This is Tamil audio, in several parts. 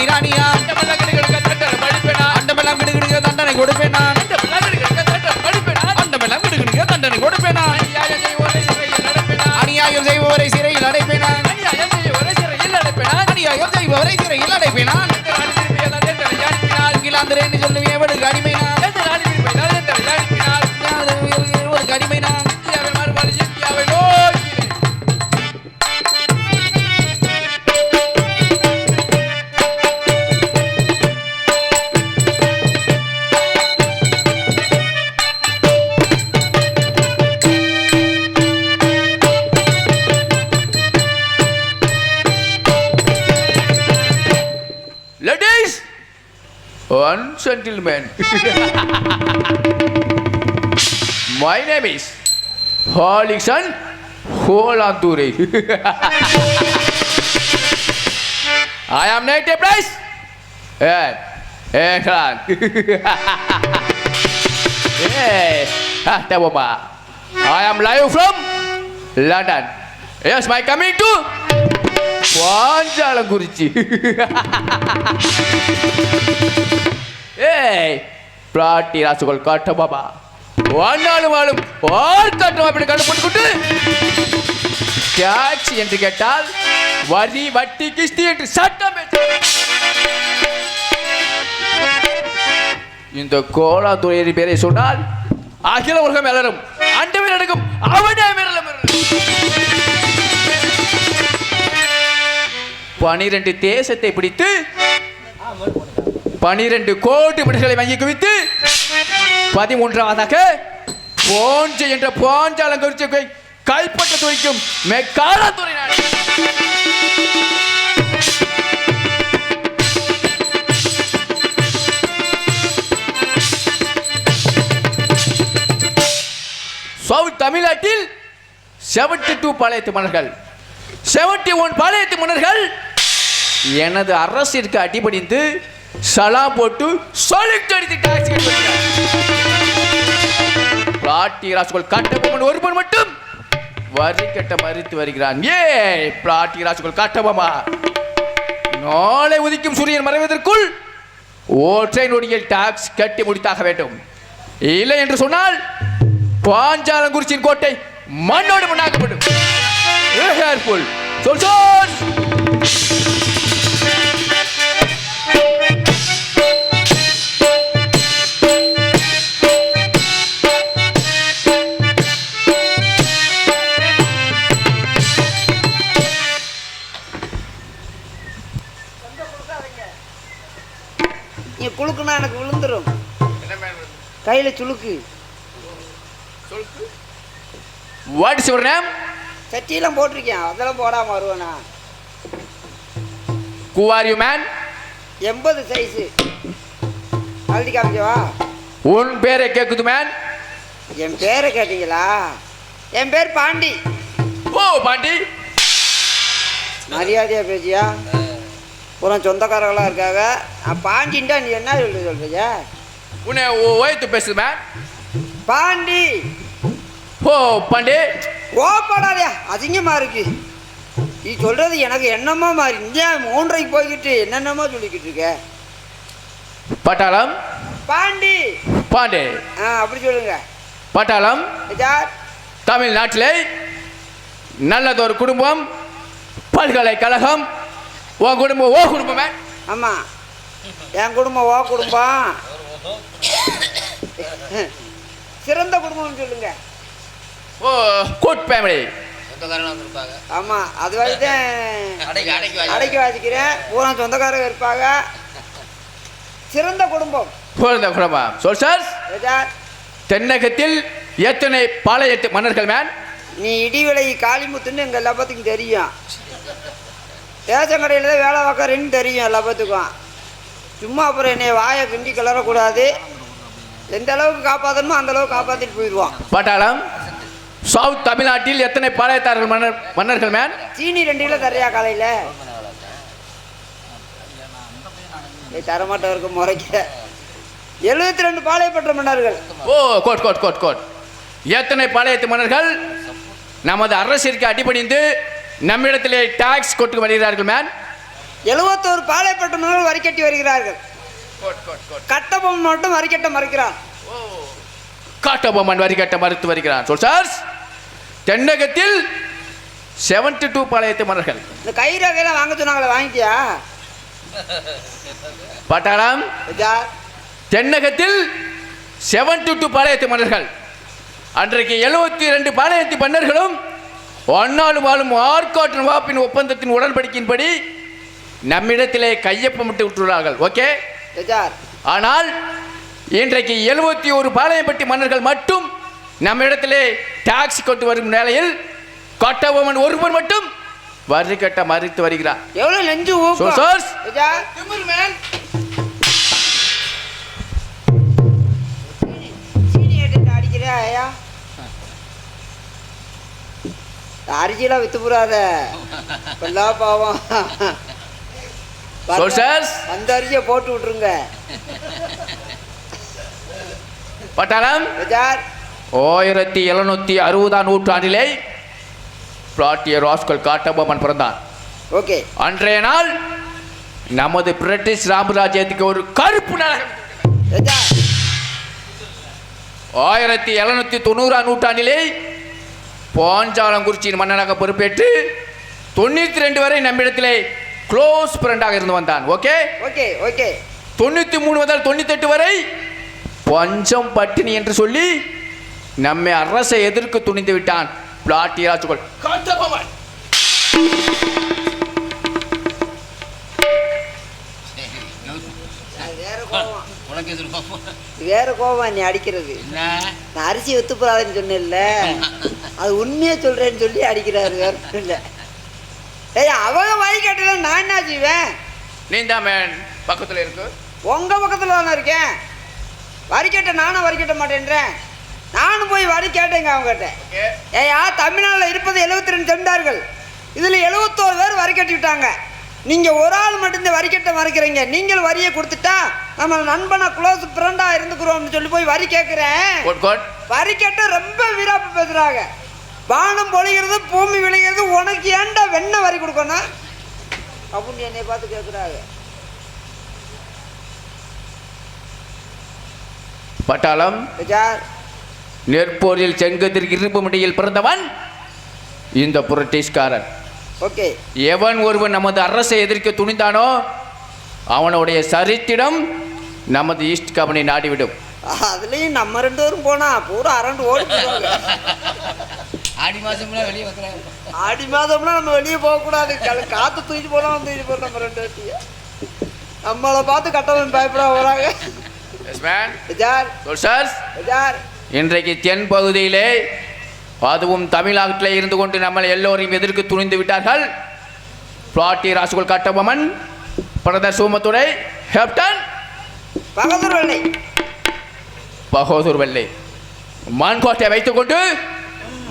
மன்னர்மணி ராணியா. அண்டமெல்லாம் கிடுகிடுக்க தண்டனை கொடுப்பேன் அண்டமெல்லாம் கிடுகிடுக்க தண்டனை கொடுப்பேன் அநியாயம் செய்வோரை சிறையில் அடைப்பேனா அநியாயம் செய்பவரை சிறையில் அடைப்பேன் நான். அநியாயம் செய்பவரை சிறையில் அடைப்பேன் நான். இந்த நாடு திரும்பி எல்லாம் தண்டனை அனுப்பினார் ஆங்கிலாந்திரேன்னு சொல்லுவேன் எவனுக்கு அடிமை gentlemen. My name is Holixon Holanturi. I am native place. eh, kan? Eh, Ah, tahu pak. I am live from London. Yes, my coming to 완전 Gurici. ஏய் பிராட்டி ராசுகள் காட்ட பாபா. வாழ்நாளும் வாழும் ஆர்க்காட்டம் அப்படி கண்டுபிடிக்கிட்டு டாக்ஸி என்று கேட்டால் வரி வட்டி கிஸ்தி என்று சட்டம் இந்த இந்த கோலாத்துறையின் பேரை சொன்னால் அகில உலகம் எலரும் அண்டமே நடக்கும் அவனே மிரள பனிரெண்டு தேசத்தை பிடித்து பனிரெண்டு கோடி மனிதர்களை வங்கி குவித்து பதிமூன்றாவதாக போஞ்ச என்ற பாஞ்சாலங்குறிச்சி கைப்பற்ற துணிக்கும் மெக்காலத்துறை நாடு. சவுத் தமிழ்நாட்டில் செவன்டி டூ பாளையத்து மன்னர்கள் செவன்டி ஒன் பாளையத்து மன்னர்கள் எனது அரசிற்கு அடிபணிந்து சலா போட்டு சொல்லிட்டு அடித்து டாக்ஸி பிளாட்டி ராசுகள் கட்டபொம்மன் ஒருவன் மட்டும் வரி கட்ட மறித்து வருகிறான். ஏ பிளாட்டி ராசுகள் கட்டபொம்மா. நாளை உதிக்கும் சூரியன் மறைவதற்குள் ஓற்றை நொடியில் டாக்ஸ் கட்டி முடித்தாக வேண்டும். இல்லை என்று சொன்னால் பாஞ்சாலங்குறிச்சியின் கோட்டை மண்ணோடு மண்ணாக்கப்படும். சொல் சொல். கையில் சுளுக்கு. வாட் இஸ் யுவர் நேம் சட்டியெல்லாம் போட்டிருக்கேன். அதெல்லாம் போடாமல் வருவேனா? ஹூ ஆர் யூ மேன் எண்பது சைஸு அழுதி காமிக்கவா? உன் பேரை கேக்குது மேன் என் பேரை கேட்டீங்களா? என் பேர் பாண்டி. ஓ பாண்டி. மரியாதையாக பேசியா? புறம் சொந்தக்காரங்களாம் இருக்காங்க. நான் பாண்டின்டா நீ என்ன சொல்லி சொல்றீங்க? உன்னை ஓய்த்து பேசுது மேன் பாண்டி. ஓ பாண்டி. ஓப்படாதயா அதிகமாக இருக்கு. நீ சொல்றது எனக்கு என்னமோ மாதிரி. இங்கே மூன்றைக்கு போய்கிட்டு என்னென்னமோ சொல்லிக்கிட்டு இருக்க. பட்டாளம். பாண்டி. பாண்டே. ஆ அப்படி சொல்லுங்க. பட்டாளம். சார். தமிழ்நாட்டிலே நல்லதொரு குடும்பம் பல்கலைக்கழகம். உன் குடும்பம் ஓ குடும்பமே. ஆமாம் என் குடும்பம் ஓ குடும்பம். சிறந்த குடும்பம்னு சொல்லுங்க. ஓ குட் ஃபேமிலி ஆமாம் அது வரைக்கும் அடைக்க வாசிக்கிறேன். பூரா சொந்தக்காரங்க இருப்பாங்க. சிறந்த குடும்பம். குழந்த குடும்பம். சொல் சார் தென்னகத்தில் எத்தனை பாளையத்து மன்னர்கள் மேன் நீ இடிவிலை காளிமுத்துன்னு எங்கள் எல்லா பேத்துக்கும் தெரியும். ரேஷன் கடையில் தான் வேலை பார்க்குறேன்னு தெரியும் எல்லா பேத்துக்கும் சும்மா அப்புறம் என்னை வாயை கிண்டி கிளறக்கூடாது. எந்த அளவுக்கு காப்பாற்றணுமோ அந்த அளவுக்கு காப்பாற்றிட்டு போயிடுவான். பட்டாளம் சவுத் தமிழ்நாட்டில் எத்தனை பாளையத்தார்கள் மன்னர் மன்னர்கள் மேன் சீனி ரெண்டு கிலோ தரையா காலையில் தரமாட்டவருக்கு முறைக்க. எழுபத்தி ரெண்டு பாளையப்பட்ட மன்னர்கள். ஓ கோட் கோட் கோட் கோட். எத்தனை பாளையத்து மன்னர்கள்? நமது அரசிற்கு அடிபணிந்து நம்மிடத்திலே டாக்ஸ் கொட்டு வருகிறார்கள் மேன் எழுபத்தோரு பாளையப்பட்ட மன்னர்கள் வரி கட்டி வருகிறார்கள். கட்டபொம்மன் மட்டும் வரி கட்ட மறுக்கிறான். காட்டபொம்மன் வரி கட்ட மறுத்து வருகிறான். சோல்சார்ஸ் தென்னகத்தில் செவன்டி டூ பாளையத்து மன்னர்கள். இந்த கை ரகையெல்லாம் வாங்க சொன்னாங்களே வாங்கிட்டியா? பட்டாளம். தென்னகத்தில் செவன்டி டூ பாளையத்து மன்னர்கள். அன்றைக்கு எழுபத்தி ரெண்டு பாளையத்து மன்னர்களும் ஒன்னாலும் வாழும் ஆர்காட்டு வாப்பின் ஒப்பந்தத்தின் உடன்படிக்கையின்படி நம்மிடத்திலே கையொப்பமிட்டு விட்டுள்ளார்கள். ஓகே ஆனால் இன்றைக்கு எழுபத்தி ஒரு பாளையம்பட்டி மன்னர்கள் மட்டும் நம்மிடத்திலே டாக்ஸ் கொண்டு வரும் நிலையில் கட்டபொம்மன் ஒருவர் மட்டும் வரி கட்ட மறுத்து வருகிறார். எவ்வளவு நெஞ்சு அரிசியெல்லாம் வித்து இப்பெல்லாம் பாவம். அந்த அரிசியை போட்டு விட்டுருங்க. பட்டாளம்? ஆயிரத்தி எழுநூத்தி அறுபதாம் நூற்றாண்டிலே பிளாட்டிய ராஸ்கல் காட்டபொம்மன் பிறந்தான் ஓகே. அன்றைய நாள் நமது பிரிட்டிஷ் சாம்ராஜ்யத்துக்கு ஒரு கருப்பு நரகம் ஆயிரத்தி எழுநூத்தி தொண்ணூறாம் நூற்றாண்டிலே பாஞ்சாலங்குறிச்சியின் மன்னனாக பொறுப்பேற்று தொண்ணூற்றி ரெண்டு வரை நம்மிடத்திலே க்ளோஸ் ஃப்ரெண்டாக இருந்து வந்தான். ஓகே ஓகே ஓகே தொண்ணூற்றி மூணு முதல் தொண்ணூத்தெட்டு வரை பஞ்சம் பட்டினி என்று சொல்லி நம்மை அரசை எதிர்க்க துணிந்து விட்டான். பிளாட்டியராஜுகள் அது வேற கோவம் நீ அடிக்கிறது. என்ன? நான் அரிசி வித்து போடாதுன்னு சொன்னேன்ல. அது உண்மையை சொல்றேன்னு சொல்லி அடிக்கிறாரு வேற இல்ல. ஏய் அவங்க வரி கட்டல நான் என்ன செய்வேன்? நீந்தான் மேன் பக்கத்தில் இருக்கு. உங்க பக்கத்துல தானே இருக்கேன். வரி கட்ட நானும் வரி கட்ட மாட்டேன்றேன். நானும் போய் வரி கேட்டேங்க அவங்ககிட்ட. ஏயா தமிழ்நாட்டில் இருப்பது எழுபத்தி ரெண்டு சென்டார்கள் இதில் எழுபத்தோரு பேர் வரி கட்டிவிட்டாங்க நீங்கள் ஒரு ஆள் மட்டும் இந்த வரி கட்ட மறைக்கிறீங்க. நீங்கள் வரியை கொடுத்துட்டா நம்ம நண்பனை க்ளோஸ் ஃப்ரெண்டாக இருந்துக்கிறோம்னு சொல்லி போய் வரி கேட்குறேன் குட் குட் வரி கட்ட ரொம்ப வீராப்பு பேசுகிறாங்க வானம் பொழிகிறது பூமி விளைகிறது உனக்கு ஏன்டா வெண்ணெய் வரி கொடுக்கணும்? அப்படின்னு என்னை பார்த்து கேட்குறாங்க. பட்டாளம் நெற்போரில் செங்கதிர் இரும்பு முடியில் பிறந்தவன் இந்த புரட்டிஷ்காரன் ஓகே. எவன் ஒருவன் நமது அரசை எதிர்க்க துணிந்தானோ அவனுடைய சரித்திரம் நமது ஈஸ்ட் கம்பெனி நாடிவிடும். அதுலேயும் நம்ம ரெண்டு பேரும் போனா பூரா அரண்டு ஓடி ஆடி மாசம்லாம் வெளியே வைக்கிறாங்க. ஆடி மாதம்னா நம்ம வெளியே போகக்கூடாது. காத்து தூக்கிட்டு போனா வந்து போகிறோம் நம்ம ரெண்டு பேர்த்தைய நம்மளை பார்த்து கட்டவன் பயப்பட போகிறாங்க இன்றைக்கு தென் பகுதியிலே அதுவும் தமிழ்நாட்டிலே இருந்து கொண்டு நம்ம எல்லோரையும் எதிர்க்க துணிந்து விட்டார்கள். பிளாட்டி ராசுகுல் கட்டபொம்மன் பிரதர் சோமத்துறை கேப்டன் பகதூர் வெள்ளை. பகோதூர் வெள்ளை. மான்கோட்டை வைத்துக்கொண்டு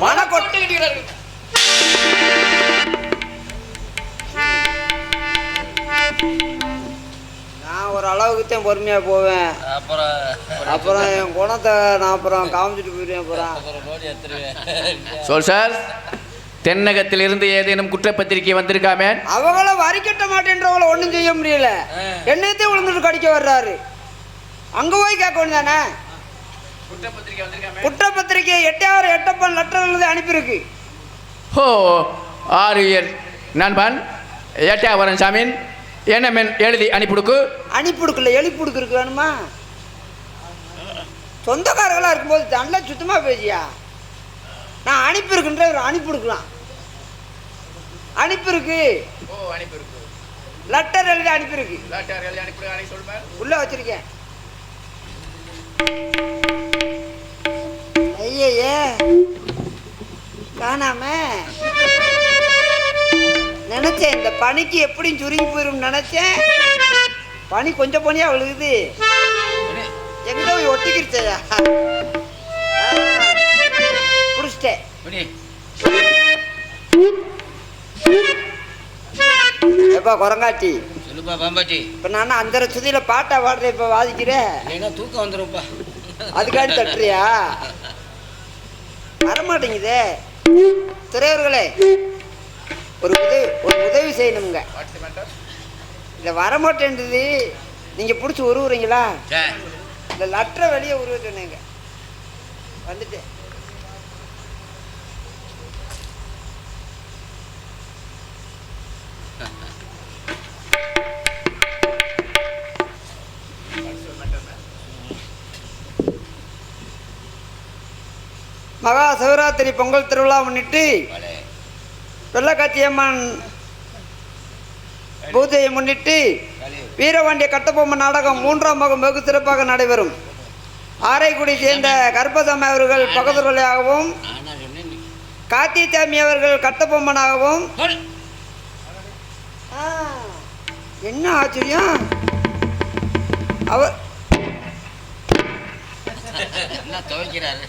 மணக்கொட்டை நான் ஒரு அளவுக்கு தான் பொறுமையாக போவேன். அப்புறம் அப்புறம் என் குணத்தை நான் அப்புறம் காமிச்சிட்டு போயிடுவேன் அப்புறம். சொல் சார். தென்னகத்தில் இருந்து ஏதேனும் குற்றப்பத்திரிகை வந்திருக்காமே? அவங்கள வரி கட்ட மாட்டேன்றவங்கள ஒன்றும் செய்ய முடியல. என்னத்தையும் விழுந்துட்டு கடிக்க வர்றாரு. அங்கே போய் கேட்க வேண்டியதானே? குற்றப்பத்திரிகை எட்டாயிரம் எட்டப்பன் லெட்டர் எழுதி அனுப்பியிருக்கு. ஓ ஆரியர் நண்பன் ஏட்டாவரன் சாமின் என்ன மென் எழுதி அனுப்பிடுக்கு அனுப்பிடுக்கல எழுப்பிடுக்கு இருக்கு வேணுமா? சொந்தக்காரர்களாக இருக்கும்போது நல்லா சுத்தமாக பேசியா? நான் அனுப்பியிருக்குன்ற ஒரு அனுப்பிடுக்கலாம் அனுப்பியிருக்கு. ஓ அனுப்பிருக்கு லெட்டர் எழுதி அனுப்பியிருக்கு. லேட்டர் எழுதி அனுப்பி உள்ளே வச்சிருக்கேன். ஐயே காணாம. நினைச்சேன் இந்த பனிக்கு எப்படியும் சுருங்கி போயிரும் நினைச்சேன். பனி கொஞ்சம் பனியா விழுகுது. எங்க போய் ஒட்டிக்கிருச்சையா பிடிச்சிட்டேன் எப்பா குரங்காட்டி? சொல்லுப்பா பாம்பாட்டி. இப்போ நான் அஞ்சரை சுதியில் பாட்டா பாடுறேன் இப்போ வாதிக்கிறேன் தூக்கம் வந்துரும்ப்பா. அதுக்காண்டி தட்டுறியா? வரமாட்டேங்குதே. திரையர்களே ஒரு உதவி ஒரு உதவி செய்யணுங்க இதை வரமாட்டேன்றது நீங்கள் பிடிச்சி உருவுறீங்களா? இந்த லட்டரை வெளியே உருவ சொன்னீங்க வந்துட்டேன். மகா சிவராத்திரி பொங்கல் திருவிழா முன்னிட்டு வெள்ளக்காட்சியம்மன் பூஜையை முன்னிட்டு வீரவாண்டிய கட்டபொம்மன் நாடகம் மூன்றாம் பாகம் வெகு சிறப்பாக நடைபெறும். ஆரைக்குடி சேர்ந்த கர்ப்பசாமி அவர்கள் பகதுரலையாகவும் நானா காத்திசாமி அவர்கள் கட்டபொம்மனாகவும். என்ன ஆச்சரியம்? அவர் என்ன துவைக்கிறாரு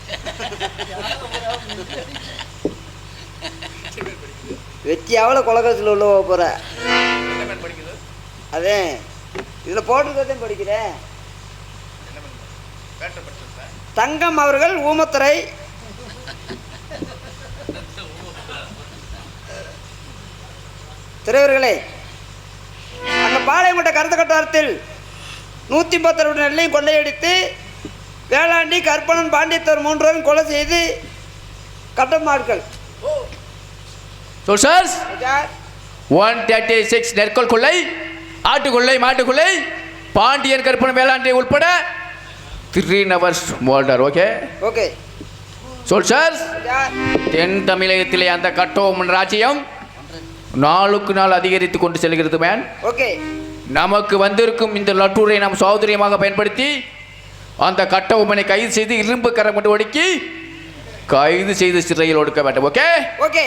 வெற்றியாவில் குலகத்தில் உள்ள போகிற அதே இதில் போட்டிருக்கதையும் படிக்கிறேன் தங்கம் அவர்கள் ஊமத்துறை. திரைவர்களே அந்த பாளையங்கோட்டை கருத்த கட்டாரத்தில் நூற்றி பத்து நெல்லையும் கொள்ளையடித்து வேளாண்டி கற்பனன் பாண்டியத்தர் மூன்றுவரும் கொலை செய்து கட்டமாட்கள் சோல்சர்ஸ் ஒன் தேர்ட்டி சிக்ஸ் நெற்கோல் கொள்ளை ஆட்டுக்கொள்ளை மாட்டுக்கொள்ளை பாண்டியன் கற்பனை வேளாண்மை உட்பட த்ரீ ஹவர்ஸ் மோல்டர் ஓகே. ஓகே சோல்சர்ஸ் தென் தமிழகத்திலே அந்த கட்டோமன் ராஜ்யம் நாளுக்கு நாள் அதிகரித்து கொண்டு செல்கிறது மேன் ஓகே. நமக்கு வந்திருக்கும் இந்த லட்டூரை நாம் சௌகரியமாக பயன்படுத்தி அந்த கட்டவுமனை கைது செய்து இரும்பு கரம் கொண்டு ஒடுக்கி கைது செய்து சிறையில் ஒடுக்க வேண்டும் ஓகே? ஓகே.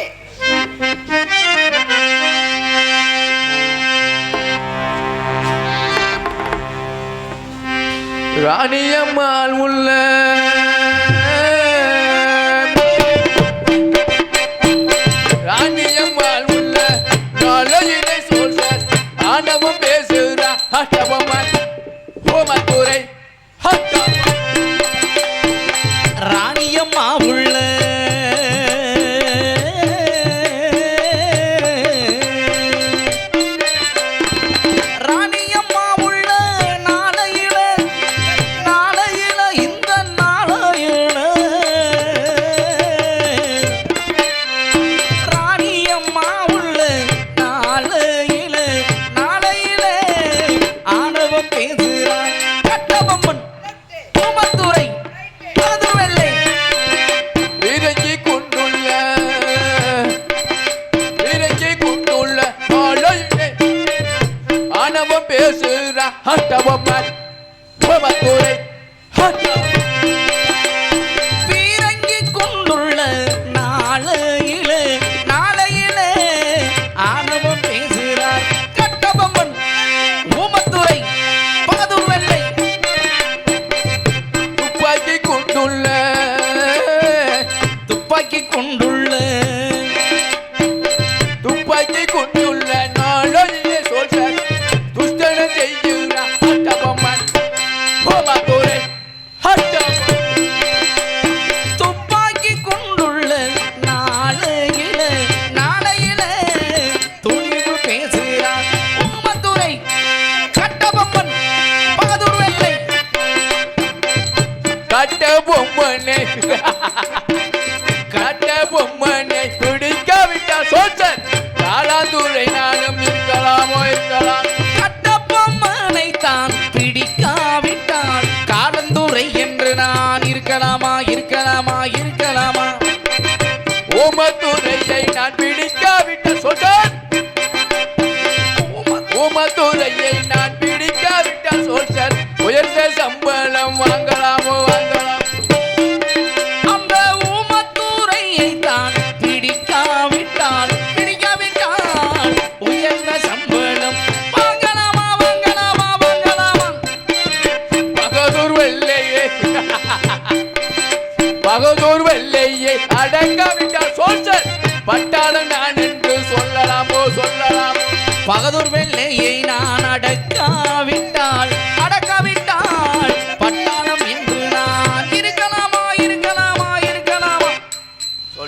ராணியம்மாள் உள்ள ராணியம்மா உள்ள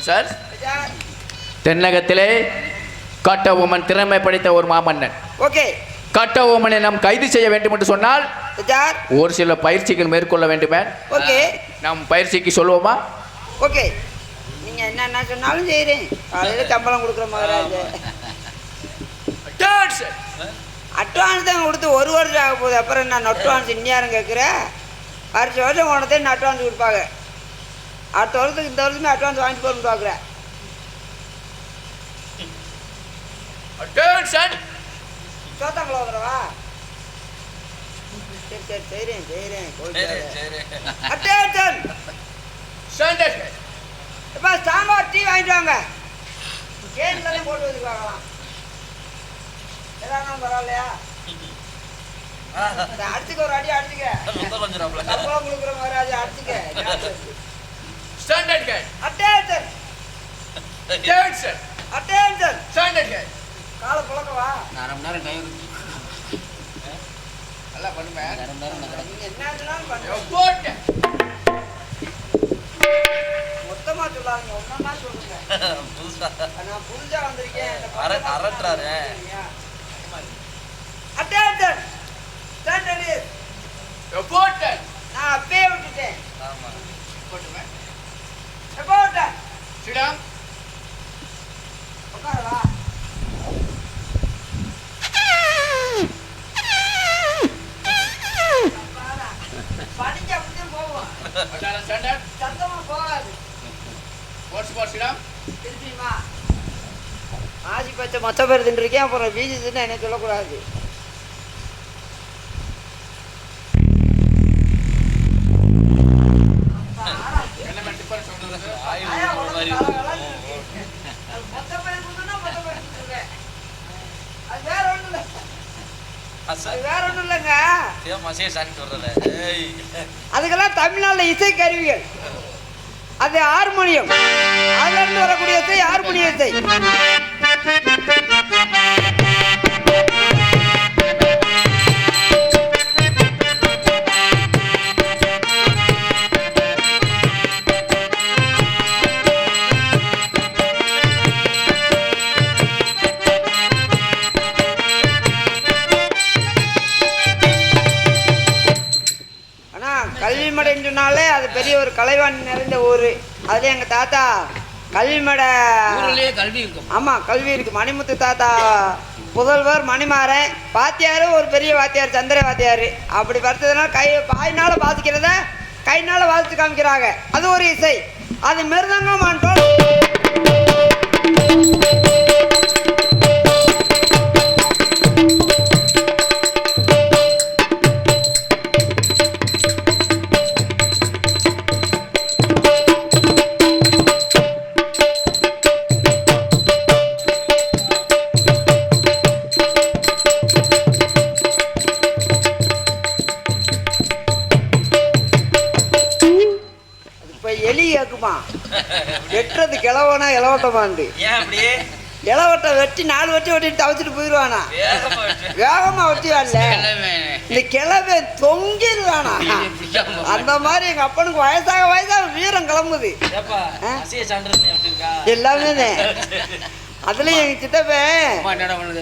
சார். தென்னகத்திலே கட்டபொம்மன் திறமை படைத்த ஒரு மாமன்னன். ஓகே. கட்டபொம்மனை நாம் கைது செய்ய வேண்டும் என்று சொன்னால் ஒரு சில பயிற்சிகள் மேற்கொள்ள வேண்டுமே. ஓகே. நாம் பயிற்சிக்கு சொல்லுவோமா? ஓகே. நீங்க என்னென்ன சொன்னாலும் செய்கிறேன் காலையில் சம்பளம் கொடுக்குற மகராஜ் அட்வான்ஸ் தான் கொடுத்து ஒரு வருஷம் ஆக போகுது. அப்புறம் என்ன அட்வான்ஸ் இன்னும் கேட்குற அடுத்த வருஷம் உனதே நான் அட்வான்ஸ் கொடுப்பாங்க. அடுத்த வருஷத்துக்கு இந்த வருஷமே அட்வான்ஸ் வாங்கிட்டு போகணும்னு பார்க்குறேன் சோத்தாங்களா வந்துடவா சரி சரி செய்கிறேன் செய்கிறேன் அட்டேன்ஷன் எப்பா ஸ்ட்ராங்கா டீ வாங்கிட்டு வாங்க. கேன்லாம் போட்டு வச்சு பார்க்கலாம் எல்லாம் பரவாயில்லையா? அடிச்சுக்க ஒரு அடி அடிச்சுக்க. கொடுக்குற மாதிரி அது அடிச்சுக்க அட்டேன்ஷன் அட்டேன்ஷன் காலை புழக்கவா அரை மணி நேரம் டைம் நல்லா பண்ணுவேன் அரை மணி நேரம் நான் கிடக்கு நீங்க என்னன்னாலும் பண்ணுங்க மொத்தமா சொல்லாதீங்க. ஒன்னா சொல்லுங்க. நான் புரிஞ்சா வந்திருக்கேன். அரட்டுறாரு. அட்டேன்ஷன் ஸ்டாண்ட் நான் அப்பயே விட்டுட்டேன். எப்போ விட்டேன் உட்காரவா? படிக்க அப்படியே போவோம். சத்தமா போகாது. திருப்பியுமா? ஆசி பச்சை மொத்த பேர் தின்றுருக்கேன் அப்புறம் வீதி தின்னு என்ன சொல்லக்கூடாது ஆயா, உனக்கு கலகலன்னு இருக்கு. அது மொத்த பேர் தின்னுனா மொத்த பேர் தின்றுருக்கேன். அது வேற ஒண்ணும் இல்ல. அது வேற ஒண்ணும் இல்லைங்க அதுக்கெல்லாம் தமிழ்நாட்டில் இசை கருவிகள். அது ஹார்மோனியம். அதுல இருந்து வரக்கூடிய இசை ஹார்மோனிய இசை. அதுல எங்க தாத்தா. கல்விமடை. கல்வி இருக்கும் ஆமா கல்வி இருக்கு. மணிமுத்து தாத்தா. புதல்வர் மணிமாறன். வாத்தியார் ஒரு பெரிய வாத்தியார் சந்திர வாத்தியார். அப்படி பார்த்ததுனால கை பாயினால வாசிக்கிறத கைனால வாசித்து காமிக்கிறாங்க. அது ஒரு இசை. அது மிருதங்கம் ஆண்டோம் வெட்டுறது கிளவனா இளவட்டமாண்டு ஏன் அப்படியே இளவட்டை வெட்டி நாலு வெட்டி வெட்டிட்டு தவச்சிட்டு போயிடுவானா வேகமா வெட்டு. வெட்டி வரல இந்த கிளவை தொங்கிடுவானா பிடிக்காம அந்த மாதிரி எங்க அப்பனுக்கு வயசாக வயசாக வீரம் கிளம்புது. எல்லாமே. அதுலயும் எங்க பண்ணுது?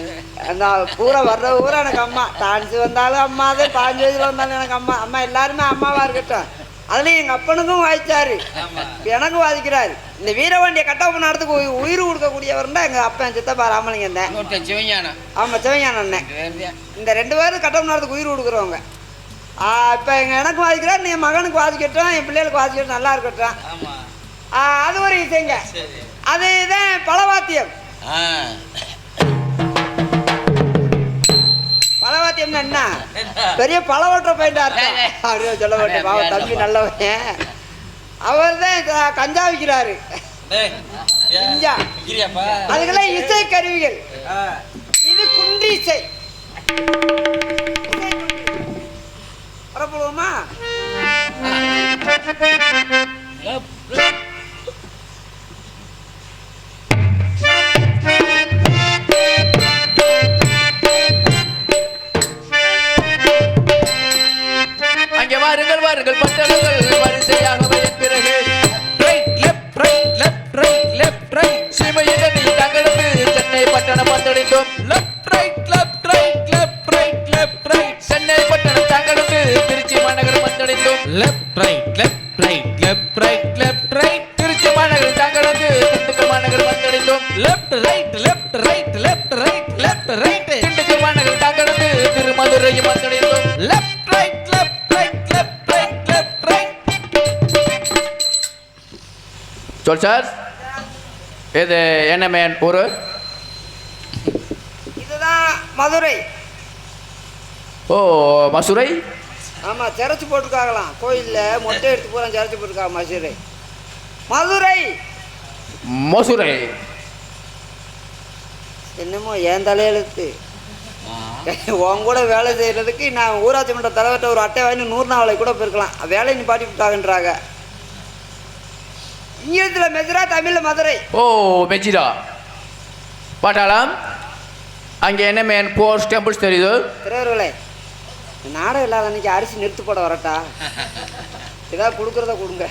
நான் பூரா வர்ற ஊரா எனக்கு அம்மா. டான்ஸ் வந்தாலும் அம்மா தான் பாஞ்சு வயசுல வந்தாலும் எனக்கு அம்மா. அம்மா எல்லாருமே அம்மாவா இருக்கட்டும். அதுலயும் எங்க அப்பனுக்கும் வாய்ச்சாரு. எனக்கும் வாதிக்கிறாரு. இந்த வீரவாண்டிய கட்டப்ப நடத்துக்கு உயி- உயிர் கொடுக்கக்கூடியவர் தான் எங்க அப்பன் சித்தப்பா ராமலிங்கம் தான் சிவஞானம். ஆமா சிவஞான அண்ணன்? இந்த ரெண்டு பேரும் கட்டப்ப நடத்துக்கு உயிர் கொடுக்குறவங்க. இப்ப எங்க எனக்கு வாதிக்கிறார் என் மகனுக்கு வாதிக்கட்டும் என் பிள்ளைகளுக்கு வாதிக்கட்டும் நல்லா இருக்கட்டும் அது ஒரு இசைங்க. அதுதான் பலவாத்தியம். ஆ பலவாத்தியம்னா என்ன? பெரிய பழவற்ற பையன் அர்த்தம் அப்படியே சொல்ல மாட்டேன் பாவம் தம்பி நல்லவன். அவர் தான் கஞ்சா விற்கிறாரு அதுக்கெல்லாம் இசை கருவிகள். இது குன்றி இசை. புறப்படுவோமா வாருங்கள் பட்டணங்கள் வரிசையாக வயன் பிறகு. Right left right left right left right சிமையிடனில் தங்களுக்கு சென்னை பட்டணம் வந்தடைந்தோம் லெப்ட் சார். இது என்ன மேன் ஊரு? இதுதான் மதுரை. ஓ மசுரை ஆமாம் சிறச்சி போட்டிருக்காங்களாம். கோயிலில் மொட்டை எடுத்து பூரா சிறச்சி போட்டிருக்காங்க மதுரை. மதுரை! மசுரை என்னமோ என் தலையெழுத்து உன் கூட வேலை செய்கிறதுக்கு நான் ஊராட்சி மன்ற தலைவர்கிட்ட ஒரு அட்டை வாங்கி நூறு நாளை கூட போயிருக்கலாம். வேலையை நிப்பாட்டி விட்டாங்கன்றாங்க. இங்கிலீஷில் மெதுரா தமிழில் மதுரை. ஓ மெஜிரா பாட்டாளம் அங்கே என்ன மேன் போஸ்ட் டெம்பிள்ஸ் தெரியுது? திரையர்களே நாடகம் இல்லாத அன்னைக்கு அரிசி நிறுத்து போட வரட்டா? ஏதாவது கொடுக்குறத கொடுங்க.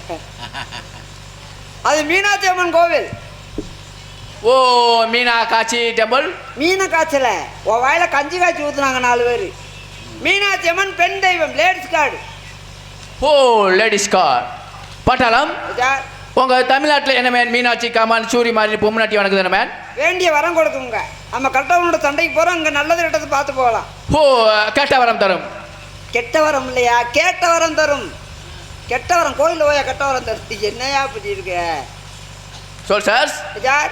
அது மீனாட்சி அம்மன் கோவில். ஓ மீனா காட்சி டெம்பிள் மீனை காய்ச்சல உன் வாயில கஞ்சி காய்ச்சி ஊத்துனாங்க நாலு பேர். மீனாட்சி அம்மன் பெண் தெய்வம் ladies guard oh ladies car பாட்டாளம்? உங்க தமிழ்நாட்டில் என்ன மேன் மீனாட்சி காமான் சூரி மாதிரி பொம்னாட்டி வணக்குது என்ன மேன் வேண்டிய வரம் கொடுக்குங்க நம்ம கட்டவனோட சண்டைக்கு போகிறோம் அங்கே நல்லது கெட்டது பார்த்து போகலாம். ஓ கேட்ட வரம் தரும். கெட்ட வரம் இல்லையா? கேட்ட வரம் தரும். கெட்ட வரம் கோயிலில் போயா கெட்ட வரம் தரும். என்னையா இப்படி இருக்க? சொல் சார் யார்?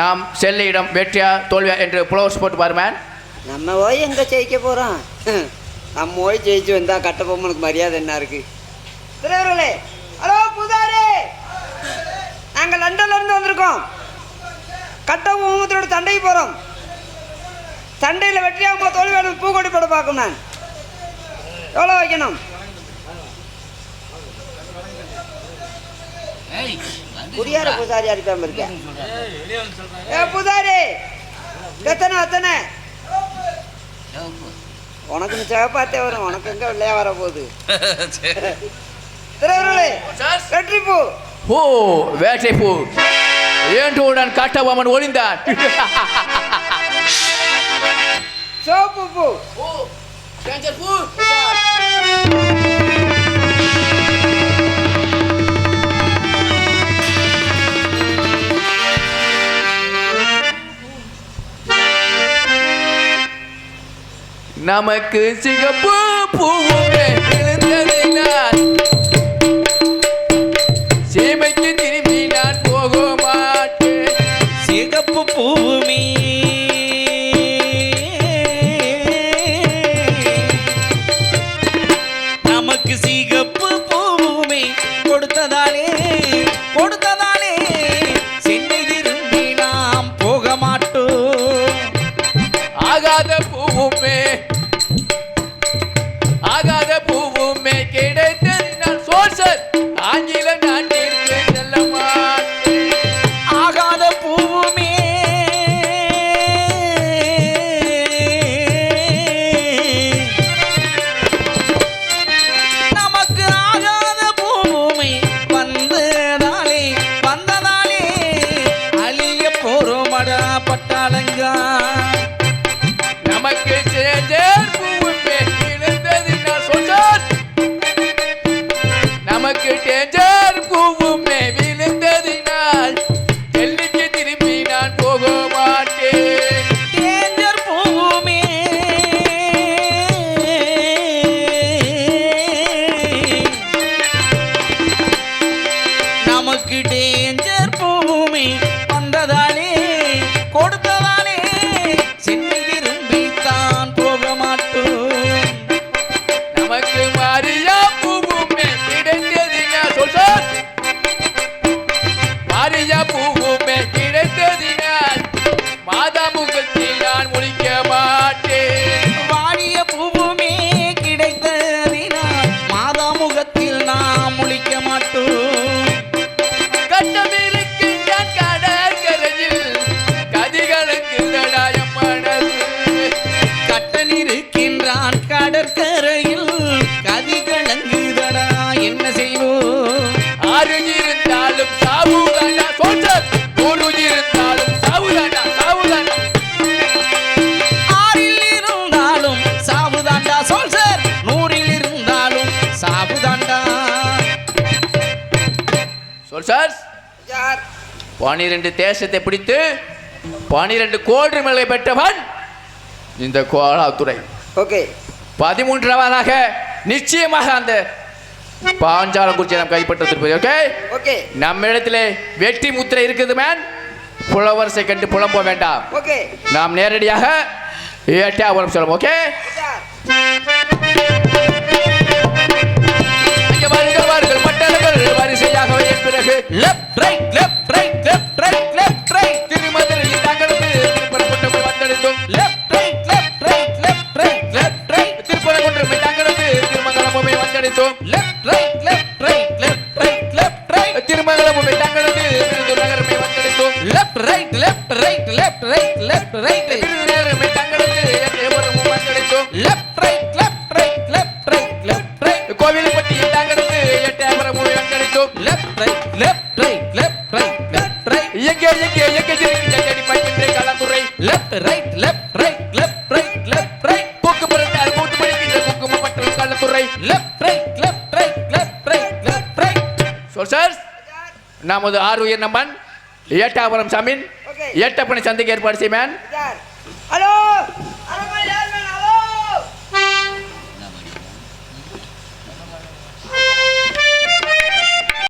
நாம் செல்லியிடம் வெற்றியா தோல்வியா என்று புலவர்ஸ் போட்டு பாரு மேன் நம்ம போய் எங்கே ஜெயிக்க போகிறோம் நம்ம போய் ஜெயிச்சு வந்தால் கட்டபொம்மனுக்கு மரியாதை என்ன இருக்கு? தலைவர்களே நாங்கள் லண்டன்ல இருந்து வந்திருக்கோம். கட்டபொம்மத்தோட சண்டைக்கு போகிறோம் சண்டையில் வெற்றியாக தோல்வியாளர் பூக்கொடி போட பார்க்கும் நான். எவ்வளோ வைக்கணும்? சொல்றா. பூசாரி அடிப்பாம இருக்கேன். ஏ பூசாரி! எத்தனை எத்தனை சிவப்பு. உனக்கு சிவப்பாத்தே வரும். உனக்கு எங்கே வெள்ளையா வர போகுது வெற்றி பூ ஓ வேட்டை பூ. ஏன்றுடன் காட்டவாமன் ஒளிந்தான். சிவப்பு பூ. நமக்கு சிகப்பு பூவுமே சார். பனிரெண்டு தேசத்தை பிடித்து பனிரெண்டு கோடி மேலே பெற்றவன் இந்த கோலாத்துறை. ஓகே. பதிமூன்றாவதாக நிச்சயமாக அந்த பாஞ்சாலங்குறிச்சி நாம் கைப்பற்றது ஓகே? ஓகே. நம்ம இடத்துல வெற்றி முத்திரை இருக்குது மேன் புலவரசை கண்டு புலம்ப வேண்டாம். ஓகே. நாம் நேரடியாக ஏட்டாபுரம் சொல்லுவோம் ஓகே? வரிசையாகவே என் பிறகு left right left right left right left right திருமதுரையில் தங்களுக்கு Thiruparankundram வந்தடைந்தோம் left right left right left right left right Thiruparankundram தங்களுக்கு திருமங்கலமுமே வந்தடைந்தோம் left right left right left right left right திருமங்கலமுமே தங்களுக்கு விருதுநகர் நகரமே வந்தடைந்தோம் left right left right left right left right நமது ஆறு உயர் நம்பன் ஏட்டாபுரம் சாமின். ஓகே ஏட்டப்பனை சந்தைக்கு ஏற்பாடு செய்வேன்.